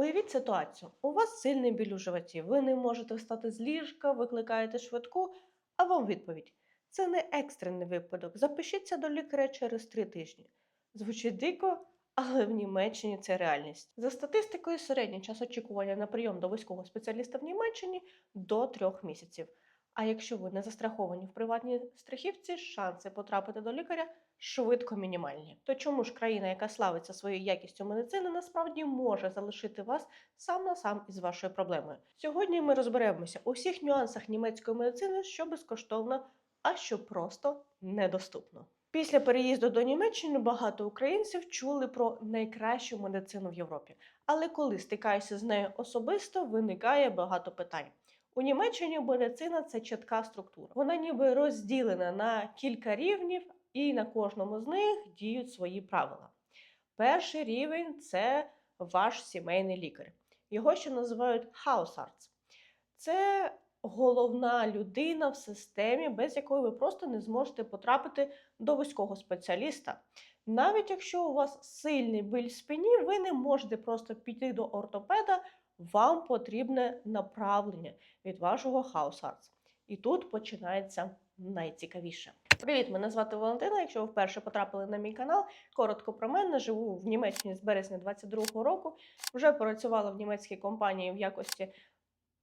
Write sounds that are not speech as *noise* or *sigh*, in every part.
Уявіть ситуацію: у вас сильний біль у животі, ви не можете встати з ліжка, викликаєте швидку, а вам відповідь: це не екстрений випадок. Запишіться до лікаря через три тижні. Звучить дико, але в Німеччині це реальність. За статистикою, середній час очікування на прийом до військового спеціаліста в Німеччині до трьох місяців. А якщо ви не застраховані в приватній страхівці, шанси потрапити до лікаря швидко мінімальні. То чому ж країна, яка славиться своєю якістю медицини, насправді може залишити вас сам на сам із вашою проблемою? Сьогодні ми розберемося у всіх нюансах німецької медицини, що безкоштовно, а що просто недоступно. Після переїзду до Німеччини багато українців чули про найкращу медицину в Європі. Але коли стикаєшся з нею особисто, виникає багато питань. У Німеччині медицина це чітка структура. Вона ніби розділена на кілька рівнів, і на кожному з них діють свої правила. Перший рівень це ваш сімейний лікар. Його ще називають Hausarzt. Це головна людина в системі, без якої ви просто не зможете потрапити до вузького спеціаліста. Навіть якщо у вас сильний біль в спині, ви не можете просто піти до ортопеда, вам потрібне направлення від вашого Hausarzt. І тут починається найцікавіше. Привіт, мене звати Валентина. Якщо ви вперше потрапили на мій канал, коротко про мене. Живу в Німеччині з березня 22-го року. Вже працювала в німецькій компанії в якості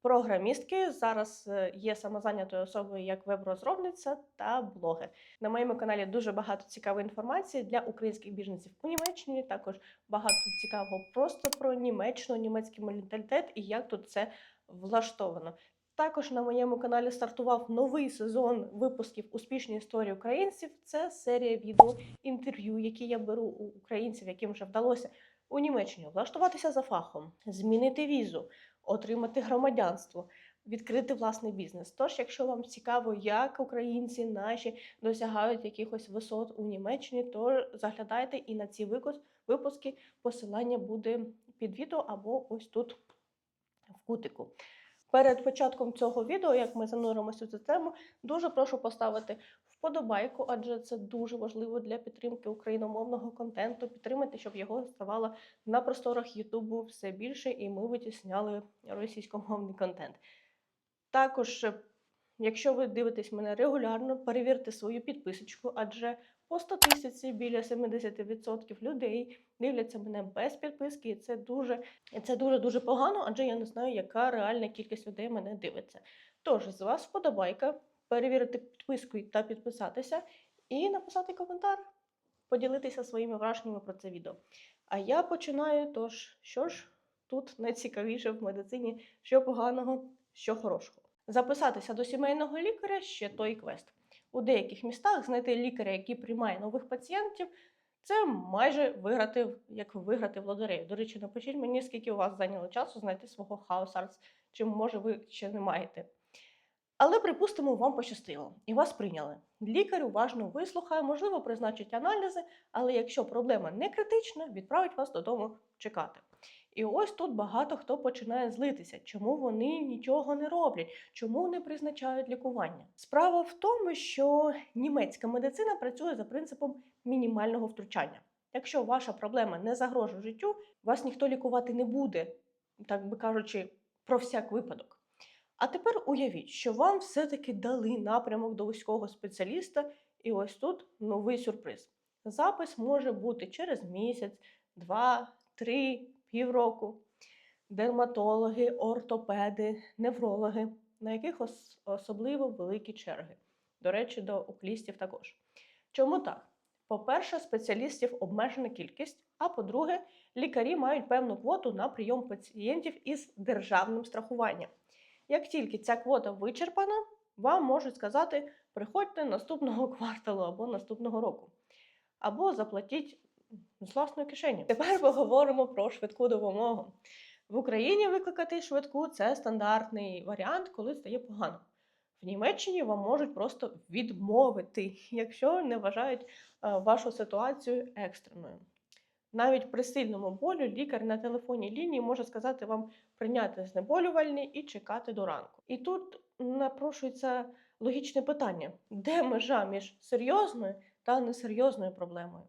програмістки. Зараз е, є самозайнятою особою як веб-розробниця та блогер. На моєму каналі дуже багато цікавої інформації для українських біженців у Німеччині. Також багато цікавого просто про Німеччину, німецький менталітет і як тут це влаштовано. Також на моєму каналі стартував новий сезон випусків Успішні історії українців. Це серія відео інтерв'ю, які я беру у українців, яким вже вдалося у Німеччині влаштуватися за фахом, змінити візу, отримати громадянство, відкрити власний бізнес. Тож, якщо вам цікаво, як українці наші досягають якихось висот у Німеччині, то заглядайте і на ці випуски посилання буде під відео або ось тут в кутику. Перед початком цього відео, як ми зануримося в цю тему, дуже прошу поставити вподобайку, адже це дуже важливо для підтримки україномовного контенту. Підтримати, щоб його ставало на просторах Ютубу все більше, і ми витісняли російськомовний контент. Також, якщо ви дивитесь мене регулярно, перевірте свою підписочку, адже по статистиці біля 70% людей дивляться мене без підписки, і це дуже це дуже дуже погано, адже я не знаю, яка реальна кількість людей мене дивиться. Тож з вас вподобайка, перевірити підписку та підписатися, і написати коментар, поділитися своїми враженнями про це відео. А я починаю. Тож, що ж тут найцікавіше в медицині, що поганого, що хорошого. Записатися до сімейного лікаря ще той квест. У деяких містах знайти лікаря, який приймає нових пацієнтів, це майже виграти, як виграти в лотерею. До речі, напишіть мені, скільки у вас зайняло часу знайти свого хаусарц, чи може ви ще не маєте. Але, припустимо, вам пощастило і вас прийняли. Лікар уважно вислухає, можливо, призначить аналізи, але якщо проблема не критична, відправить вас додому чекати. І ось тут багато хто починає злитися, чому вони нічого не роблять, чому не призначають лікування. Справа в тому, що німецька медицина працює за принципом мінімального втручання. Якщо ваша проблема не загрожує життю, вас ніхто лікувати не буде, так би кажучи, про всяк випадок. А тепер уявіть, що вам все-таки дали напрямок до вузького спеціаліста, і ось тут новий сюрприз. Запис може бути через місяць, два, три, півроку. Дерматологи, ортопеди, неврологи, на яких ос- особливо великі черги. До речі, до окулістів також. Чому так? По-перше, спеціалістів обмежена кількість, а по-друге, лікарі мають певну квоту на прийом пацієнтів із державним страхуванням. Як тільки ця квота вичерпана, вам можуть сказати, приходьте наступного *laughs* кварталу або наступного року. Або заплатіть з власної кишені. Тепер поговоримо про швидку допомогу. В Україні викликати швидку це стандартний варіант, коли стає погано. В Німеччині вам можуть просто відмовити, якщо не вважають е, вашу ситуацію екстреною. Навіть при сильному болю лікар на телефонній лінії може сказати вам прийняти знеболювальні і чекати до ранку. І тут напрошується логічне питання: де межа між серйозною та несерйозною проблемою?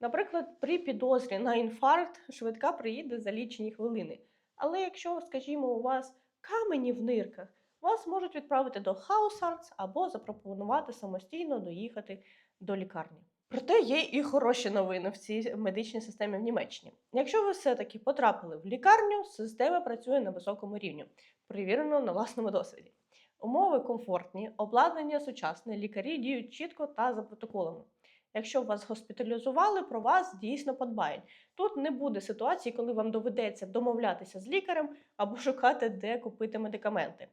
Наприклад, при підозрі на інфаркт швидка приїде за лічені хвилини. Але якщо, скажімо, у вас камені в нирках, вас можуть відправити до Хаусарц або запропонувати самостійно доїхати до лікарні. Проте є і хороші новини в цій медичній системі в Німеччині. Якщо ви все-таки потрапили в лікарню, система працює на високому рівні, перевірено на власному досвіді. Умови комфортні, обладнання сучасне, лікарі діють чітко та за протоколами. Якщо вас госпіталізували, про вас дійсно подбають. Тут не буде ситуації, коли вам доведеться домовлятися з лікарем або *laughs* шукати, де купити медикаменти.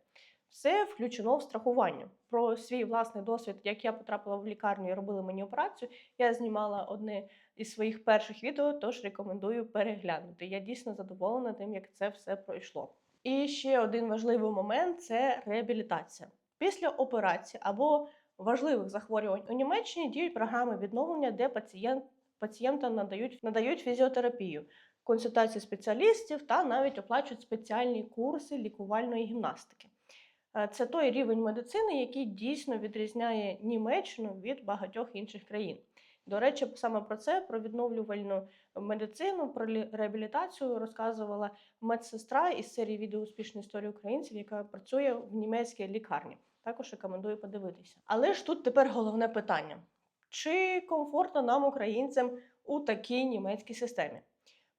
Все включено в страхування. Про свій власний досвід, як я потрапила в лікарню і робили мені операцію, я знімала одне із своїх перших відео, тож рекомендую переглянути. Я дійсно задоволена тим, як це все пройшло. І ще один важливий момент це реабілітація. Після операції або важливих захворювань у Німеччині діють програми відновлення, де пацієнт, пацієнтам надають, надають фізіотерапію, консультації спеціалістів та навіть оплачують спеціальні курси лікувальної гімнастики. Е, Це той рівень медицини, який дійсно відрізняє Німеччину від багатьох інших країн. До речі, саме про це, про відновлювальну медицину, про лі- реабілітацію розказувала медсестра із серії відео успішної історії українців, яка працює в німецькій лікарні. Також рекомендую подивитися. Але ж тут тепер головне питання: чи комфортно нам, українцям, у такій німецькій системі?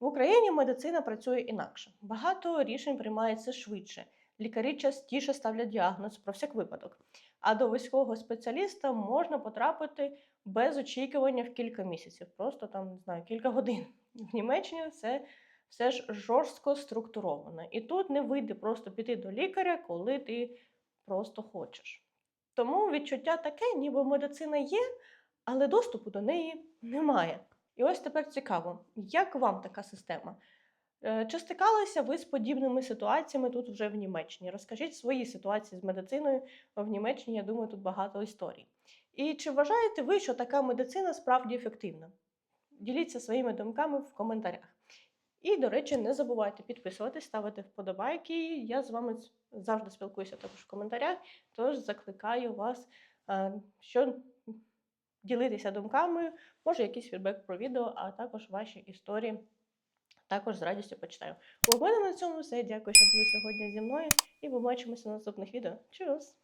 В Україні медицина працює інакше. Багато рішень приймається швидше. Лікарі частіше ставлять діагноз про всяк випадок. А до військового спеціаліста можна потрапити без очікування в кілька місяців, просто там не знаю, кілька годин. В Німеччині це все ж жорстко структуровано. І тут не вийде просто піти до лікаря, коли ти просто хочеш. Тому відчуття таке, ніби медицина є, але доступу до неї немає. І ось тепер цікаво, як вам така система? Е, Чи стикалися ви з подібними ситуаціями тут вже в Німеччині? Розкажіть свої ситуації з медициною в Німеччині. Я думаю, тут багато історій. І чи вважаєте ви, що така медицина справді ефективна? Діліться своїми думками в коментарях. І, до речі, не забувайте підписуватись, ставити вподобайки. Я з вами завжди спілкуюся також в коментарях, тож закликаю вас, е, що ділитися думками, може якийсь фідбек про відео, а також ваші історії. Також з радістю почитаю. У мене на цьому все. Дякую, що були сьогодні зі мною. І побачимося на наступних відео. Чус!